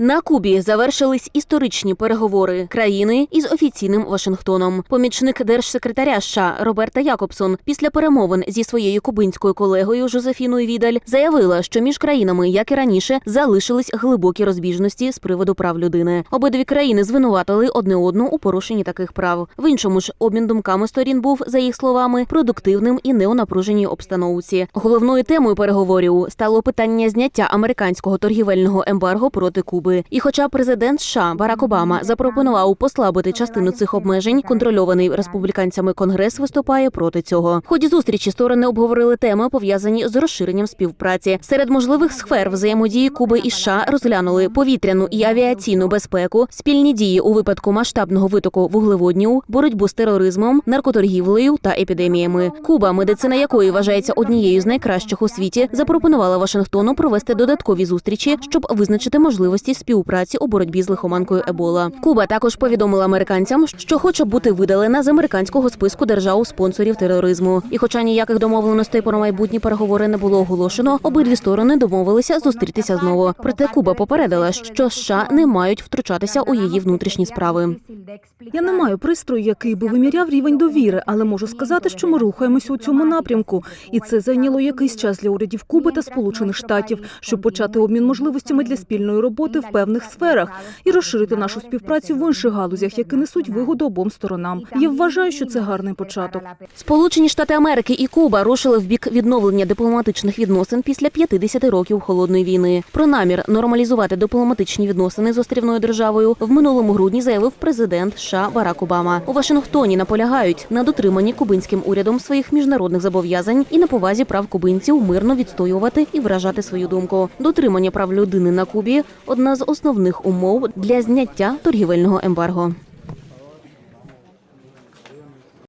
На Кубі завершились історичні переговори країни із офіційним Вашингтоном. Помічник держсекретаря США Роберта Якобсон після перемовин зі своєю кубинською колегою Жозефіною Відаль заявила, що між країнами, як і раніше, залишились глибокі розбіжності з приводу прав людини. Обидві країни звинуватили одне одну у порушенні таких прав. В іншому ж обмін думками сторін був, за їх словами, продуктивним і не у напруженій обстановці. Головною темою переговорів стало питання зняття американського торгівельного ембарго проти Куби. І хоча президент США Барак Обама запропонував послабити частину цих обмежень, контрольований республіканцями конгрес виступає проти цього. В ході зустрічі сторони обговорили теми, пов'язані з розширенням співпраці. Серед можливих сфер взаємодії Куби і США розглянули повітряну і авіаційну безпеку, спільні дії у випадку масштабного витоку вуглеводнів, боротьбу з тероризмом, наркоторгівлею та епідеміями. Куба, медицина якої вважається однією з найкращих у світі, запропонувала Вашингтону провести додаткові зустрічі, щоб визначити можливості співпраці у боротьбі з лихоманкою Ебола. Куба також повідомила американцям, що хоче бути видалена з американського списку держав-спонсорів тероризму. І, хоча ніяких домовленостей про майбутні переговори не було оголошено, обидві сторони домовилися зустрітися знову. Проте Куба попередила, що США не мають втручатися у її внутрішні справи. Я не маю пристрою, який би виміряв рівень довіри, але можу сказати, що ми рухаємося у цьому напрямку, і це зайняло якийсь час для урядів Куби та Сполучених Штатів, щоб почати обмін можливостями для спільної роботи в певних сферах і розширити нашу співпрацю в інших галузях, які несуть вигоду обом сторонам. Я вважаю, що це гарний початок. Сполучені Штати Америки і Куба рушили в бік відновлення дипломатичних відносин після 50 років холодної війни. Про намір нормалізувати дипломатичні відносини з острівною державою в минулому грудні заявив президент США Барак Обама. У Вашингтоні наполягають на дотриманні кубинським урядом своїх міжнародних зобов'язань і на повазі прав кубинців мирно відстоювати і виражати свою думку. Дотримання прав людини на Кубі одна з основних умов для зняття торгівельного ембарго.